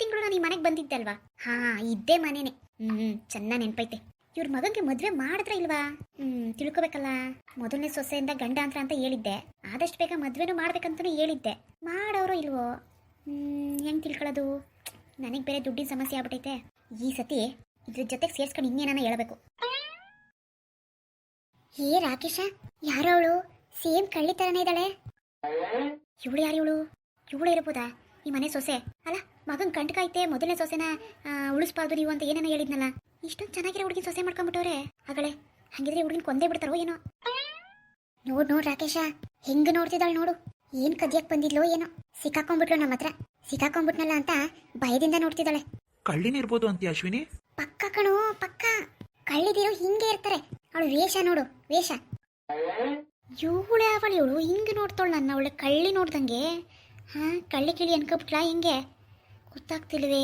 ತಿಂಗಳು ನಾನು ಈ ಮನೆಗೆ ಬಂದಿದ್ದಲ್ವಾ ಹಾ, ಇದ್ದೇ ಮನೇನೆ. ಹ್ಮ್ ಚೆನ್ನಾಗಿ ನೆನ್ಪೈತೆ. ಇವ್ರ ಮಗನ್ಗೆ ಮದ್ವೆ ಮಾಡಿದ್ರ ಇಲ್ವಾ? ಹ್ಮ್, ತಿಳ್ಕೊಬೇಕಲ್ಲ. ಮೊದಲನೇ ಸೊಸೆಯಿಂದ ಗಂಡ ಅಂತ ಅಂತ ಹೇಳಿದ್ದೆ. ಆದಷ್ಟು ಬೇಗ ಮದ್ವೆನೂ ಮಾಡ್ಬೇಕಂತನೂ ಹೇಳಿದ್ದೆ. ಮಾಡೋರು ಇಲ್ವೋ? ಹ್ಮ್, ಹೆಂಗ್ ತಿಳ್ಕೊಳ್ಳೋದು ನನಗೆ ಬೇರೆ ದುಡ್ಡಿನ ಸಮಸ್ಯೆ ಆಗ್ಬಿಟ್ಟೈತೆ ಈ ಸತಿ ಇದ್ರ ಜೊತೆಗೆ ಸೇರ್ಸ್ಕೊಂಡು ಇನ್ನೇನ ಹೇಳ್ಬೇಕು. ಏ ರಾಕೇಶ, ಯಾರೋ ಅವಳು? ಸೇಮ್ ಕಳ್ಳಿ ತರನೇ ಇದ್ದಾಳೆ. ಇವಳು ಯಾರು ಇವಳು? ಇವಳು ಇರ್ಬೋದಾ? ಈ ಮನೆ ಸೊಸೆ? ಅಲ್ಲ ಮಗನ್ ಕಂಟಕ ಐತೆ ಮೊದಲನೇ ಸೊಸೆನ ಉಳಿಸ್ಬಾರ್ದು ನೀವು ಅಂತ ಏನೇನೋ ಹೇಳಿದ್ನಲ್ಲ? ಇಷ್ಟೊಂದು ಚೆನ್ನಾಗಿರೋ ಹುಡುಗಿನ ಸೊಸೆ ಮಾಡ್ಕೊಂಡ್ಬಿಟ್ಟವ್ರೆ ಆಗಲೇ ಹಂಗಿದ್ರೆ ಹುಡುಗಿನ ಕೊಂದೇ ಬಿಡ್ತಾರೋ ಏನೋ? ನೋಡ್ ನೋಡ್ ರಾಕೇಶ ಹೆಂಗ್ ನೋಡ್ತಿದ್ದಾಳೆ ನೋಡು. ಏನ್ ಕದಿಯಕ್ ಬಂದಿದ್ಲೋ ಏನೋ. ಸಿಕ್ಕಾಕೊಂಡ್ಬಿಟ್ಲು ನಮ್ಮ ಹತ್ರ. ಸಿಕ್ಕಾಕೊಂಡ್ಬಿಟ್ನಲ್ಲ ಅಂತ ಭಯದಿಂದ ನೋಡ್ತಿದ್ದಾಳೆ. ಕಳ್ಳಿನಿರ್ಬೋದು ಅಂತ ಅಶ್ವಿನಿ? ಪಕ್ಕ ಕಣೋ ಪಕ್ಕ. ಕಳ್ಳಿದಿರೋ ಹಿಂಗೆ ಇರ್ತಾರೆ. ಅವಳು ವೇಷ ನೋಡು ವೇಷ. ಇವಳೆ ಯಾವಳು ಇವಳು ಹಿಂಗೆ ನೋಡ್ತಾಳು ನನ್ನ ಅವಳೆ ಕಳ್ಳಿ ನೋಡ್ದಂಗೆ. ಹಾ ಕಳ್ಳಿ ಕಿಳಿ ಅನ್ಕೊಬಿಟ್ಲಾ ಹಿಂಗೆ? ಗೊತ್ತಾಗ್ತಿಲ್ವೇ?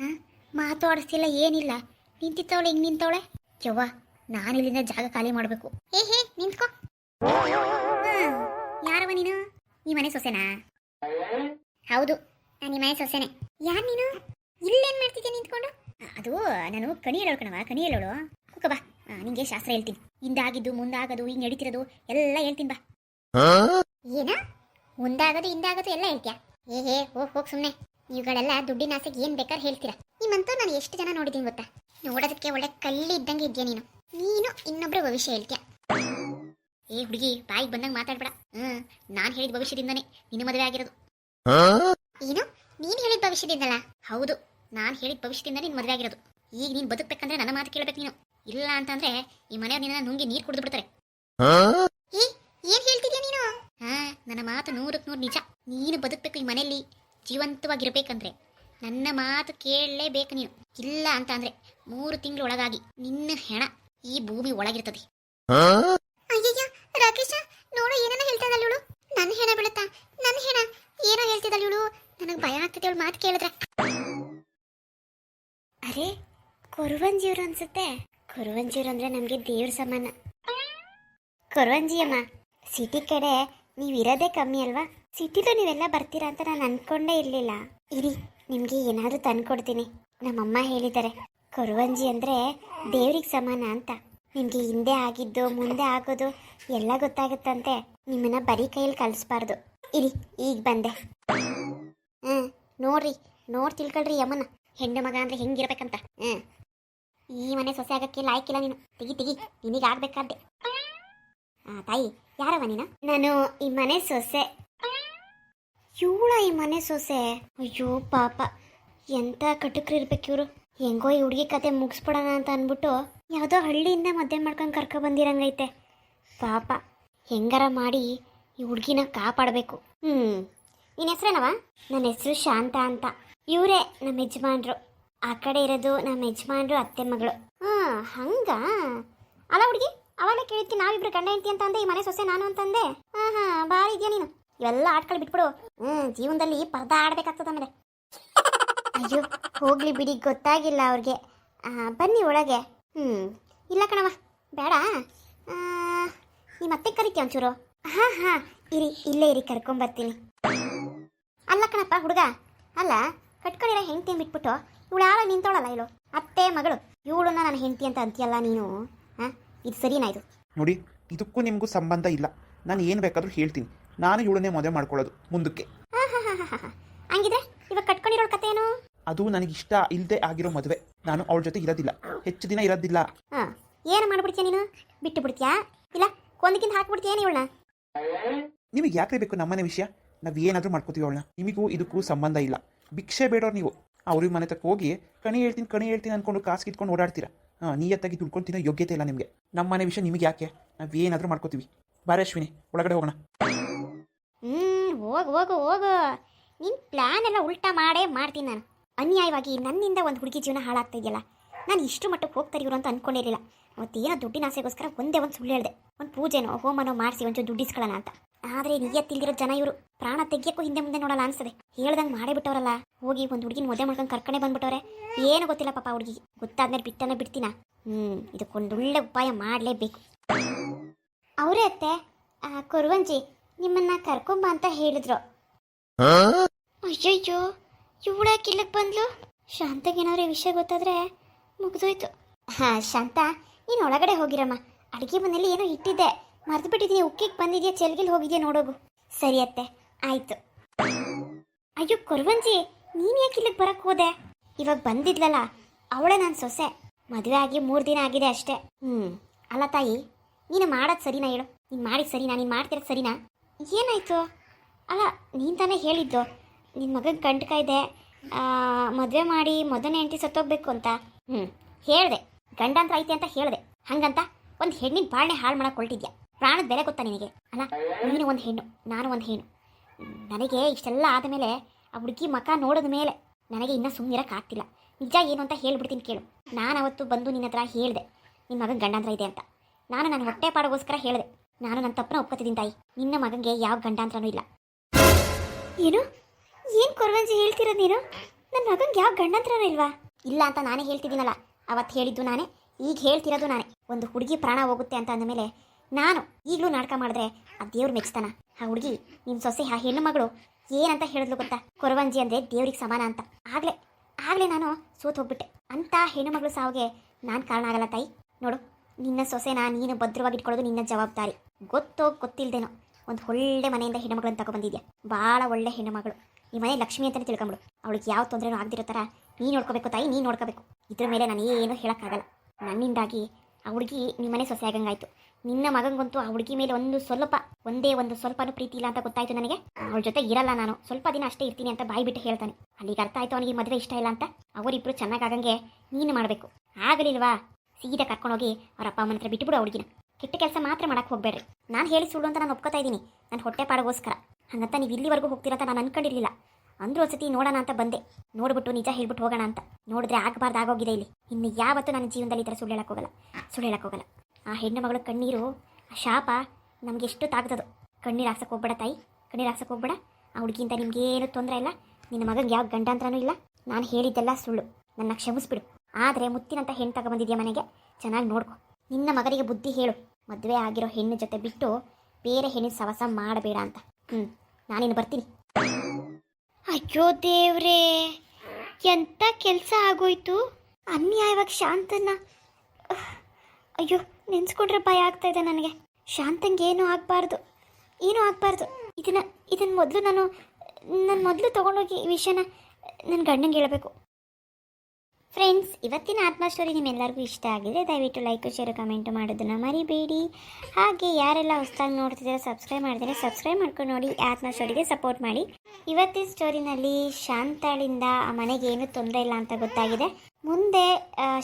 ಹಾ? ಮಾತಾಡಿಸ್ತಿಲ್ಲ ಏನಿಲ್ಲ. ನಿಂತಿತ್ತವಳೆ ಹಿಂಗೆ ನಿಂತವಳೆ? ಯವ್ವ ನಾನು ಇಲ್ಲಿಂದ ಜಾಗ ಖಾಲಿ ಮಾಡಬೇಕು. ಏ ಹೇ ನಿಂತ್ಕೋ. ಯಾರವ ನೀನು? ಈ ಮನೆ ಸೊಸೆನಾ? ಹೌದು ನಾನು ಈ ಮನೆ ಸೊಸೆನೆ. ಯಾರು ನೀನು? ಇಲ್ಲೇನ್ ಮಾಡ್ತಿದ್ದೆ ನಿಂತ್ಕೊಂಡು? ಅದು ನಾನು ಕಣಿ ಹೇಳೋಳು ಕಣವ ಕಣಿ ಹೇಳೋಳು ಕುಕ್ಕ ಬಾ ನಿಂಗೆ ಶಾಸ್ತ್ರ ಹೇಳ್ತೀನಿ. ಹಿಂದಾಗಿದ್ದು ಮುಂದಾಗದು ಹಿಂಗ್ ನಡೀತಿರೋದು ಎಲ್ಲ ಹೇಳ್ತೀನಿ ಬಾ. ಏನ? ಮುಂದಾಗದು ಹಿಂದಾಗದು ಎಲ್ಲ ಹೇಳ್ತೀಯಾ? ಏ ಹೇ ಹೋಗ್ ಹೋಗ್ ಸುಮ್ನೆ. ಇವುಗಳೆಲ್ಲ ದುಡ್ಡಿನ ಆಸೆಗೆ ಏನ್ ಬೇಕಾದ್ರೆ ಹೇಳ್ತೀರಾ? ನಿಮ್ಮಂತೂ ನಾನು ಎಷ್ಟು ಜನ ನೋಡಿದೀನಿ ಗೊತ್ತಾ? ನೋಡೋದಕ್ಕೆ ಒಳ್ಳೆ ಕಲ್ಲಿ ಇದ್ದಂಗೆ ಇದೆಯಾ ನೀನು? ನೀನು ಇನ್ನೊಬ್ರ ಭವಿಷ್ಯ ಹೇಳ್ತೀಯ? ಏ ಹುಡುಗಿ, ಬಾಯಿಗೆ ಬಂದಂಗೆ ಮಾತಾಡ್ಬೇಡ. ಹ್ಮ್, ನಾನು ಹೇಳಿದ ಭವಿಷ್ಯದಿಂದನೇ ನಿನ್ನ ಮದುವೆ ಆಗಿರೋದು. ಏನು? ನೀನ್ ಹೇಳಿದ ಭವಿಷ್ಯದಿಂದಲ್ಲ? ಹೌದು, ನಾನು ಹೇಳಿದ ಭವಿಷ್ಯದಿಂದ ನಿನ್ ಮದುವೆ ಆಗಿರೋದು. ಈಗ ನೀನ್ ಬದುಕ್ಬೇಕಂದ್ರೆ ನನ್ನ ಮಾತು ಕೇಳ್ಬೇಕು ನೀನು. ಇಲ್ಲ ಅಂತಂದ್ರೆ ಈ ಮನೆಯವ್ರು ನಿನ್ನ ನುಂಗಿ ನೀರು ಕುಡಿದು ಬಿಡ್ತಾರೆ. ಏ, ಏನ್ ಹೇಳ್ತಿದ್ಯಾ ನೀನು? ಹಾ, ನನ್ನ ಮಾತು ನೂರಕ್ಕೆ ನೂರು ನಿಜ. ನೀನು ಬದುಕ್ಬೇಕು ಈ ಮನೆಯಲ್ಲಿ. ಜೀವಂತವಾಗಿರ್ಬೇಕಂದ್ರೆ ನನ್ನ ಮಾತು ಕೇಳಲೇಬೇಕು ನೀನು. ಇಲ್ಲ ಅಂತ ಅಂದ್ರೆ ಮೂರು ತಿಂಗಳ ಒಳಗಾಗಿ ನಿನ್ನ ಹೆಣ ಈ ಭೂಮಿ ಒಳಗಿರ್ತದೆ. ಅಯ್ಯಯ್ಯ ರಾಕೇಶ ನೋಡು ಏನನ್ನ ಹೇಳ್ತಾ ಇದ್ದಾಳೆ ಇವಳು. ನನ್ನ ಹೆಣ ಬೀಳುತ್ತಾ? ನನ್ನ ಹೆಣ ಏನೋ ಹೇಳ್ತಿದ್ದಾಳೆ ಇವಳು. ನನಗೆ ಭಯ ಆಗ್ತದೆ ಅವಳು ಮಾತು ಕೇಳಿದ್ರೆ. ಅರೆ ಕೊರುವಂಜಿಯವ್ರು ಅನ್ಸುತ್ತೆ. ಕೊರುವಂಜಿಯವ್ರು ಅಂದ್ರೆ ನಮಗೆ ದೇವ್ರ ಸಮಾನ. ಕೊರುವಂಜಿ ಅಮ್ಮ ಸಿಟಿ ಕಡೆ ನೀವಿರೋದೇ ಇರೋದೇ ಕಮ್ಮಿ ಅಲ್ವಾ? ಸಿಟಿಲೂ ನೀವೆಲ್ಲ ಬರ್ತೀರಾ ಅಂತ ನಾನು ಅನ್ಕೊಂಡೇ ಇರಲಿಲ್ಲ. ಇರಿ, ನಿಮಗೆ ಏನಾದರೂ ತಂದ್ಕೊಡ್ತೀನಿ. ನಮ್ಮಮ್ಮ ಹೇಳಿದ್ದಾರೆ, ಕೊರುವಂಜಿ ಅಂದರೆ ದೇವ್ರಿಗೆ ಸಮಾನ ಅಂತ. ನಿಮಗೆ ಹಿಂದೆ ಆಗಿದ್ದು, ಮುಂದೆ ಆಗೋದು ಎಲ್ಲ ಗೊತ್ತಾಗುತ್ತಂತೆ. ನಿಮ್ಮನ್ನ ಬರೀ ಕೈಯಲ್ಲಿ ಕಳಿಸ್ಬಾರ್ದು ಇರಿ, ಈಗ ಬಂದೆ. ಹ್ಞೂ ನೋಡ್ರಿ, ನೋಡ್ ತಿಳ್ಕೊಳ್ರಿ ಯಮ್ಮನ ಹೆಣ್ಣು ಮಗ ಅಂದ್ರೆ ಹೆಂಗಿರ್ಬೇಕಂತ. ಹ್ಞೂ ಈ ಮನೆ ಸೊಸೆ ಆಗಕ್ಕೆ ಲಾಯ್ಕಿಲ್ಲ ನೀನು. ತೆಗಿ ತೆಗಿ ನಿನಗೆ ಆಗ್ಬೇಕಾದ್ದೆ ಆ, ತಾಯಿ ಯಾರವ ನೀನು? ನಾನು ಈ ಮನೆ ಸೊಸೆ. ಇವಳ ಈ ಮನೆ ಸೊಸೆ. ಅಯ್ಯೋ, ಪಾಪ. ಎಂತ ಕಟುಕ್ರು ಇರ್ಬೇಕು ಇವರು. ಹೆಂಗೋ ಈ ಹುಡುಗಿ ಕತೆ ಮುಗಿಸ್ಬಿಡೋಣ ಅಂತ ಅಂದ್ಬಿಟ್ಟು ಯಾವುದೋ ಹಳ್ಳಿಯಿಂದ ಮದ್ದೆ ಮಾಡ್ಕೊಂಡು ಕರ್ಕೊ ಬಂದಿರಂಗೈತೆ. ಪಾಪ. ಹೆಂಗಾರ ಮಾಡಿ ಈ ಹುಡುಗಿನ ಕಾಪಾಡಬೇಕು. ಹ್ಞೂ ನಿನ್ನ ಹೆಸ್ರೇನವ ನನ್ನ ಹೆಸರು ಶಾಂತ ಅಂತ. ಇವರೇ ನಮ್ಮ ಯಜಮಾನ್ರು. ಆ ಕಡೆ ಇರೋದು ನಮ್ಮ ಯಜಮಾನ್ರು ಅತ್ತೆ ಮಗಳು. ಹಾಂ, ಹಂಗಾ? ಅಲ್ಲ ಹುಡುಗಿ ಅವಾಗ ಕೇಳಿದ್ವಿ ನಾವಿಬ್ರು ಗಂಡ ಹೆಂಡತಿ ಅಂತ ಅಂದೆ ಈ ಮನೆ ಸೊಸೆ ನಾನು ಅಂತಂದೆ. ಹಾಂ ಹಾಂ ಭಾರಿ ಇದೆಯಾ ನೀನು? ಇವೆಲ್ಲ ಆಟ್ಕೊಳ್ಳಿ ಬಿಟ್ಬಿಡು. ಹ್ಞೂ ಜೀವನದಲ್ಲಿ ಪರ್ದ ಆಡ್ಬೇಕಾಗ್ತದ ಆಮೇಲೆ. ಅಯ್ಯೋ ಹೋಗ್ಲಿ ಬಿಡಿ ಗೊತ್ತಾಗಿಲ್ಲ ಅವ್ರಿಗೆ. ಆ, ಬನ್ನಿ ಒಳಗೆ. ಹ್ಮ್ ಇಲ್ಲ ಕಣವ ಬೇಡ. ನೀ ನಿಮ್ಮ ಅತ್ತೆ ಕರಿತೀಯ ಒಂಚೂರು? ಹಾ ಹಾ ಇರಿ ಇಲ್ಲೇ ಇರಿ ಕರ್ಕೊಂಬರ್ತೀನಿ ಅಲ್ಲ ಕಣಪ್ಪ ಹುಡುಗ. ಅಲ್ಲ ಕಟ್ಕೊಂಡಿರೋ ಹೆಂಡತಿ ಬಿಟ್ಬಿಟ್ಟು ಇವಳು ಯಾರ ನಿಂತೋಳಲ್ಲ ಇವಳು? ಅತ್ತೆ ಮಗಳು ಇವಳನ್ನ ನನ್ನ ಹೆಂಡತಿ ಅಂತ ಅಂತೀಯಲ್ಲ ನೀನು? ಹಾಂ ಇದು ಸರಿನಾ ಇದು? ನೋಡಿ ಇದಕ್ಕೂ ನಿಮಗೂ ಸಂಬಂಧ ಇಲ್ಲ. ನಾನು ಏನು ಬೇಕಾದರೂ ಹೇಳ್ತೀನಿ. ನಾನು ಇವಳನ್ನೇ ಮದುವೆ ಮಾಡ್ಕೊಳ್ಳೋದು ಮುಂದಕ್ಕೆ. ಹಂಗಿದ್ರೆ ಇವಾಗ ಕಟ್ಕೊಂಡಿರೋ ಕತೆ ಏನು ಅದು ನನಗಿಷ್ಟ ಇಲ್ಲದೆ ಆಗಿರೋ ಮದುವೆ. ನಾನು ಅವಳ ಜೊತೆ ಇರೋದಿಲ್ಲ. ಹೆಚ್ಚು ದಿನ ಇರೋದಿಲ್ಲ. ಏನು ಮಾಡ್ಬಿಡ್ತೀಯ ನೀನು? ಬಿಟ್ಟು ಬಿಡ್ತೀಯಾ? ಇಲ್ಲ ಕೊಂದಕ್ಕಿಂತ ಹಾಕ್ಬಿಡ್ತೀಯ ಇವಳನ್ನ? ನಿಮಗೆ ಯಾಕೆ ಬೇಕು ನಮ್ಮನೆ ವಿಷಯ? ನಾವು ಏನಾದರೂ ಮಾಡ್ಕೋತೀವಿ ಅವಳನ್ನ. ನಿಮಗೂ ಇದಕ್ಕೂ ಸಂಬಂಧ ಇಲ್ಲ. ಭಿಕ್ಷೆ ಬೇಡೋರು ನೀವು. ಅವ್ರಿಗೆ ಮನೆ ತಕ್ಕ ಹೋಗಿ ಕಣಿ ಹೇಳ್ತೀನಿ ಕಣಿ ಹೇಳ್ತೀನಿ ಅಂದ್ಕೊಂಡು ಕಾಸು ಕಿತ್ಕೊಂಡು ಓಡಾಡ್ತೀರಾ? ಹಾಂ ನಿಯತ್ತಾಗಿ ದುಡ್ಕೊಂಡು ತಿನ್ನೋ ಯೋಗ್ಯತೆ ಇಲ್ಲ ನಿಮಗೆ. ನಮ್ಮನೆ ವಿಷಯ ನಿಮಗೆ ಯಾಕೆ? ನಾವು ಏನಾದರೂ ಮಾಡ್ಕೋತೀವಿ. ಬಾರಿ ಅಶ್ವಿನಿ ಒಳಗಡೆ ಹೋಗೋಣ. ಹ್ಞೂ ಹೋಗು ಹೋಗು ಹೋಗು. ನಿನ್ನ ಪ್ಲ್ಯಾನ್ ಎಲ್ಲ ಉಲ್ಟಾ ಮಾಡೇ ಮಾಡ್ತೀನಿ ನಾನು. ಅನ್ಯಾಯವಾಗಿ ನನ್ನಿಂದ ಒಂದು ಹುಡುಗಿ ಜೀವನ ಹಾಳಾಗ್ತಾ ಇದೆಯಲ್ಲ? ನಾನು ಇಷ್ಟು ಮಟ್ಟಕ್ಕೆ ಹೋಗ್ತಾರೆ ಇವರು ಅಂತ ಅನ್ಕೊಂಡಿರಲಿಲ್ಲ ಅವತ್ತೇನೋ ದುಡ್ಡಿನ ಆಸೆಗೋಸ್ಕರ ಒಂದೇ ಒಂದು ಸುಳ್ಳು ಹೇಳಿದೆ. ಒಂದು ಪೂಜೆನೋ, ಹೋಮನೋ ಮಾಡಿಸಿ ಒಂಚೂರು ದುಡ್ಡಿಸ್ಕೊಳ್ಳೋಣ ಅಂತ. ಆದರೆ ನಿಯತ್ತಿಲ್ದಿರೋ ಜನ ಇವರು. ಪ್ರಾಣ ತೆಗಿಯೋಕ್ಕೂ ಹಿಂದೆ ಮುಂದೆ ನೋಡಲ್ಲ ಅನ್ಸದೆ ಹೇಳ್ದಂಗೆ ಮಾಡೇ ಬಿಟ್ಟವರಲ್ಲ. ಹೋಗಿ ಒಂದು ಹುಡುಗಿನ ಮದುವೆ ಮಾಡ್ಕೊಂಡು ಕರ್ಕೊಂಡೇ ಬಂದ್ಬಿಟ್ಟವ್ರೆ. ಏನು ಗೊತ್ತಿಲ್ಲ ಪಾಪ ಹುಡುಗಿಗೆ. ಗೊತ್ತಾದ್ಮೇಲೆ ಬಿಟ್ಟನ ಬಿಡ್ತೀನ? ಹ್ಞೂ ಇದಕ್ಕೊಂದು ಒಳ್ಳೆ ಉಪಾಯ ಮಾಡಲೇಬೇಕು. ಅವರೇ ಅತ್ತೆ ಕೊರುವಂಜಿ ನಿಮ್ಮನ್ನ ಕರ್ಕೊಂಬ ಅಂತ ಹೇಳಿದ್ರು. ಅಯ್ಯಯ್ಯೋ ಇವಳಾಕೆ ಇಲ್ಲಕ್ಕೆ ಬಂದ್ಲು? ಶಾಂತಗೆ ಏನಾದ್ರು ಈ ವಿಷಯ ಗೊತ್ತಾದ್ರೆ ಮುಗಿದೋಯ್ತು. ಹಾ ಶಾಂತ ನೀನು ಒಳಗಡೆ ಹೋಗಿರಮ್ಮ. ಅಡುಗೆ ಮನೇಲಿ ಏನೋ ಇಟ್ಟಿದ್ದೆ. ಮರ್ತು ಬಿಟ್ಟಿದ್ದೀನಿ ಉಕ್ಕಿಗೆ ಬಂದಿದ್ಯಾ ಚೆಲ್ಗಿಲ್ ಹೋಗಿದ್ಯಾ ನೋಡೋಗು. ಸರಿ ಅತ್ತೆ ಆಯ್ತು. ಅಯ್ಯೋ ಕೊರ್ವಂಜಿ ನೀನು ಯಾಕೆ ಇಲ್ಲಿಗೆ ಬರಕ್ ಹೋದೆ? ಇವಾಗ ಬಂದಿದ್ಲಲ್ಲ ಅವಳೇ ನನ್ನ ಸೊಸೆ. ಮದುವೆ ಆಗಿ ಮೂರು ದಿನ ಆಗಿದೆ ಅಷ್ಟೇ. ಹ್ಮ್ ಅಲ್ಲ ತಾಯಿ ನೀನು ಮಾಡೋದು ಸರಿನಾ ಹೇಳು? ನೀನು ಮಾಡಿದ ಸರಿನಾ? ನೀನು ಮಾಡ್ತಿರೋದು ಸರಿನಾ? ಏನಾಯ್ತು? ಅಲ್ಲ, ನೀನು ತಾನೇ ಹೇಳಿದ್ದು. ನಿನ್ನ ಮಗನ ಕಂಟಕ ಇದೆ ಮದುವೆ ಮಾಡಿ ಮೊದಲನೇ ಹೆಂಡತಿ ಸತ್ತೋಗ್ಬೇಕು ಅಂತ. ಹ್ಞೂ ಹೇಳಿದೆ. ಗಂಡಾಂತರ ಐತೆ ಅಂತ ಹೇಳಿದೆ. ಹಂಗಂತ ಒಂದು ಹೆಣ್ಣಿನ ಬಾಳ್ನೆ ಹಾಳು ಮಾಡಕ್ಕೆ ಹೊರಟಿದ್ಯಾ ಪ್ರಾಣದ ಬೆಲೆ ಗೊತ್ತಾ ನಿನಗೆ? ಅಲ್ಲ, ನೀನು ಒಂದು ಹೆಣ್ಣು, ನಾನು ಒಂದು ಹೆಣ್ಣು. ನನಗೆ ಇಷ್ಟೆಲ್ಲ ಆದಮೇಲೆ ಆ ಹುಡುಗಿ ಮಕ ನೋಡಿದ ಮೇಲೆ ನನಗೆ ಇನ್ನೂ ಸುಮ್ಮನಿರಕ್ಕಾಗ್ತಿಲ್ಲ ನಿಜ ಏನು ಅಂತ ಹೇಳ್ಬಿಡ್ತೀನಿ ಕೇಳು. ನಾನು ಅವತ್ತು ಬಂದು ನಿನ್ನ ಹತ್ರ ಹೇಳಿದೆ. ನಿಮ್ಮ ಮಗನ ಗಂಡಾಂತರ ಇದೆ ಅಂತ. ನಾನು ನನ್ನ ಹೊಟ್ಟೆ ಪಾಡಗೋಸ್ಕರ ಹೇಳಿದೆ. ನಾನು ನನ್ನ ತಪ್ಪನ ಒಪ್ಕೋತಿದ್ದೀನಿ ತಾಯಿ. ನಿನ್ನ ಮಗನಿಗೆ ಯಾವ ಗಂಡಾಂತರನೂ ಇಲ್ಲ. ಏನು? ಏನು ಕೊರವಂಜಿ ಹೇಳ್ತಿರೋದು ನೀನು? ನನ್ನ ಮಗನಿಗೆ ಯಾವ ಗಂಡಾಂತರನೂ ಇಲ್ವಾ? ಇಲ್ಲ ಅಂತ ನಾನೇ ಹೇಳ್ತಿದ್ದೀನಲ್ಲ. ಅವತ್ತು ಹೇಳಿದ್ದು ನಾನೇ ಈಗ ಹೇಳ್ತಿರೋದು ನಾನೇ. ಒಂದು ಹುಡುಗಿ ಪ್ರಾಣ ಹೋಗುತ್ತೆ ಅಂತ ಅಂದಮೇಲೆ ನಾನು ಈಗಲೂ ನಾಟಕ ಮಾಡಿದ್ರೆ ಆ ದೇವ್ರು ಮೆಚ್ತಾನ. ಆ ಹುಡುಗಿ ನಿಮ್ಮ ಸೊಸೆ ಆ ಹೆಣ್ಣು ಮಗಳು ಏನಂತ ಹೇಳಿದ್ಲು ಗೊತ್ತಾ? ಕೊರವಂಜಿ ಅಂದರೆ ದೇವ್ರಿಗೆ ಸಮಾನ ಅಂತ. ಆಗಲೇ ಆಗಲೇ ನಾನು ಸೋತ್ ಹೋಗ್ಬಿಟ್ಟೆ. ಅಂತ ಹೆಣ್ಣು ಮಗಳು ಸಾವಿಗೆ ನಾನು ಕಾರಣ ಆಗಲ್ಲ ತಾಯಿ. ನೋಡು ನಿನ್ನ ಸೊಸೆನ ನೀನು ಭದ್ರವಾಗಿ ಇಟ್ಕೊಳ್ಳೋದು ನಿನ್ನ ಜವಾಬ್ದಾರಿ. ಗೊತ್ತೋ ಗೊತ್ತಿಲ್ದೇನೋ. ಒಂದು ಒಳ್ಳೆ ಮನೆಯಿಂದ ಹೆಣ್ಣುಮಗಳನ್ನು ತಗೊಬಂದಿದ್ಯಾ ಭಾಳ ಒಳ್ಳೆ ಹೆಣ್ಣುಮಗಳು. ಈ ಮನೆ ಲಕ್ಷ್ಮಿ ಅಂತಲೇ ತಿಳ್ಕೊಂಬಿಡು. ಅವಳಿಗೆ ಯಾವ ತೊಂದರೆನೂ ಆಗದಿರೋ ಥರ ನೀನು ನೋಡ್ಕೋಬೇಕು ತಾಯಿ, ನೀನು ನೋಡ್ಕೋಬೇಕು. ಇದ್ರ ಮೇಲೆ ನಾನು ಏನು ಹೇಳೋಕ್ಕಾಗಲ್ಲ. ನನ್ನಿಂದಾಗಿ ಆ ಹುಡುಗಿ ನಿಮ್ಮ ಮನೆ ಸೊಸೆ ಆಗಂಗಾಯ್ತು. ನಿನ್ನ ಮಗಂಗಂತೂ ಆ ಹುಡುಗಿ ಮೇಲೆ ಒಂದು ಸ್ವಲ್ಪ, ಒಂದೇ ಒಂದು ಸ್ವಲ್ಪನೂ ಪ್ರೀತಿ ಇಲ್ಲ ಅಂತ ಗೊತ್ತಾಯ್ತು ನನಗೆ. ಅವಳ ಜೊತೆ ಇರಲ್ಲ ನಾನು. ಸ್ವಲ್ಪ ದಿನ ಅಷ್ಟೇ ಇರ್ತೀನಿ ಅಂತ ಬಾಯಿ ಬಿಟ್ಟು ಹೇಳ್ತಾನೆ. ಅಲ್ಲಿಗೆ ಅರ್ಥ ಆಯ್ತು ಅವನಿಗೆ ಮದುವೆ ಇಷ್ಟ ಇಲ್ಲ ಅಂತ. ಅವರಿಬ್ರು ಚೆನ್ನಾಗಾಗಂಗೆ ನೀನು ಮಾಡಬೇಕು. ಆಗಲಿಲ್ವಾ? ಸೀದಾ ಕರ್ಕೊಂಡೋಗಿ ಅವ್ರ ಅಪ್ಪ ಅಮ್ಮನ ಹತ್ರ ಬಿಟ್ಬಿಡು ಹುಡುಗಿನ. ಕೆಟ್ಟ ಕೆಲಸ ಮಾತ್ರ ಮಾಡಕ್ಕೆ ಹೋಗ್ಬೇಡ್ರಿ. ನಾನು ಹೇಳಿ ಸುಳ್ಳು ಅಂತ ನಾನು ಒಪ್ಕೋತಾ ಇದ್ದೀನಿ. ನನ್ನ ಹೊಟ್ಟೆಪಾಡಗೋಸ್ಕರ ಹಂಗಂತ ನೀವು ಇಲ್ಲಿವರೆಗೂ ಹೋಗ್ತೀರಂತ ಅಂತ ನಾನು ಅನ್ಕೊಂಡಿರಲಿಲ್ಲ. ಅಂದ್ರೂ ಒಂದ್ಸತಿ ನೋಡೋಣ ಅಂತ ಬಂದೆ. ನೋಡ್ಬಿಟ್ಟು ನಿಜ ಹೇಳ್ಬಿಟ್ಟು ಹೋಗೋಣ ಅಂತ. ನೋಡಿದ್ರೆ ಆಗಬಾರ್ದು, ಆಗೋಗಿದೆ ಇಲ್ಲಿ. ಇನ್ನು ಯಾವತ್ತೂ ನನ್ನ ಜೀವನದಲ್ಲಿ ಈ ಥರ ಸುಳ್ಳು ಹೇಳೋಕ್ಕೋಗಲ್ಲ ಸುಳ್ಳು ಹೇಳೋಕ್ಕೋಗಲ್ಲ ಆ ಹೆಣ್ಣು ಮಗಳ ಕಣ್ಣೀರು, ಆ ಶಾಪ ನಮ್ಗೆ ಎಷ್ಟು ತಾಗ್ತದೋ ಕಣ್ಣೀರು ಹಾಕ್ಸಕ್ಕೆ ಹೋಗ್ಬೇಡ ತಾಯಿ. ಕಣ್ಣೀರು ಹಾಕ್ಸಕ್ಕೆ ಹೋಗ್ಬೇಡ. ಆ ಹುಡುಗಿಯಿಂದ ನಿಮ್ಗೇನು ತೊಂದರೆ ಇಲ್ಲ. ನಿನ್ನ ಮಗನಿಗೆ ಯಾವ ಗಂಡಾಂತರನೂ ಇಲ್ಲ. ನಾನು ಹೇಳಿದ್ದೆಲ್ಲ ಸುಳ್ಳು. ನನ್ನ ಕ್ಷಮಿಸ್ಬಿಡು. ಆದರೆ ಮುತ್ತಿನಂತ ಹೆಣ್ಣು ತಗೊಂಬಂದಿದೆಯಾ ಮನೆಗೆ? ಚೆನ್ನಾಗಿ ನೋಡ್ಕೊ. ನಿನ್ನ ಮಗನಿಗೆ ಬುದ್ಧಿ ಹೇಳು. ಮದುವೆ ಆಗಿರೋ ಹೆಣ್ಣು ಜೊತೆ ಬಿಟ್ಟು ಬೇರೆ ಹೆಣ್ಣಿನ ಸವಸ ಮಾಡಬೇಡ ಅಂತ. ಹ್ಞೂ ನಾನಿನ್ನು ಬರ್ತೀನಿ. ಅಯ್ಯೋ ದೇವ್ರೇ ಎಂಥ ಕೆಲಸ ಆಗೋಯ್ತು? ಅನ್ಯಾಯವಾಗಿ ಶಾಂತನ್ನ ಅಹ್, ಅಯ್ಯೋ ನೆನ್ಸ್ಕೊಂಡ್ರೆ ಭಯ ಆಗ್ತಾ ಇದೆ ನನಗೆ. ಶಾಂತಂಗೆ ಏನೂ ಆಗಬಾರ್ದು ಏನೂ ಆಗಬಾರ್ದು. ಇದನ್ನ ಇದನ್ನ ಮೊದಲು ನಾನು ನಾನು ಮೊದಲು ತಗೊಂಡೋಗಿ ಈ ವಿಷಯನ ನನ್ನ ಗಂಡಂಗೆ ಹೇಳಬೇಕು. ಫ್ರೆಂಡ್ಸ್ ಇವತ್ತಿನ ಆತ್ಮ ಸ್ಟೋರಿ ನಿಮ್ಮೆಲ್ಲರಿಗೂ ಇಷ್ಟ ಆಗಿದೆ ದಯವಿಟ್ಟು ಲೈಕ್ ಶೇರ್ ಕಮೆಂಟ್ ಮಾಡೋದನ್ನು ಮರಿಬೇಡಿ. ಹಾಗೆ ಯಾರೆಲ್ಲ ಹೊಸದಾಗಿ ನೋಡ್ತಿದ್ದೀರಾ ಸಬ್ಸ್ಕ್ರೈಬ್ ಮಾಡಿದರೆ ಸಬ್ಸ್ಕ್ರೈಬ್ ಮಾಡ್ಕೊಂಡು ನೋಡಿ, ಆತ್ಮ ಸ್ಟೋರಿಗೆ ಸಪೋರ್ಟ್ ಮಾಡಿ. ಇವತ್ತಿನ ಸ್ಟೋರಿನಲ್ಲಿ ಶಾಂತಾಳಿಂದ ಆ ಮನೆಗೆ ಏನು ತೊಂದರೆ ಇಲ್ಲ ಅಂತ ಗೊತ್ತಾಗಿದೆ. ಮುಂದೆ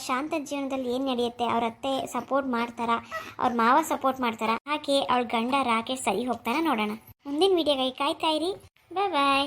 ಶಾಂತ ಜೀವನದಲ್ಲಿ ಏನು ನಡೆಯುತ್ತೆ? ಅವ್ರ ಅತ್ತೆ ಸಪೋರ್ಟ್ ಮಾಡ್ತಾರಾ? ಅವ್ರ ಮಾವ ಸಪೋರ್ಟ್ ಮಾಡ್ತಾರಾ? ಹಾಗೆ ಅವಳ ಗಂಡ ರಾಕೇಶ್ ಸರಿ ಹೋಗ್ತಾನೆ ನೋಡೋಣ. ಮುಂದಿನ ವಿಡಿಯೋಗಾಗಿ ಕಾಯ್ತಾ ಇರಿ. ಬಾಯ್ ಬಾಯ್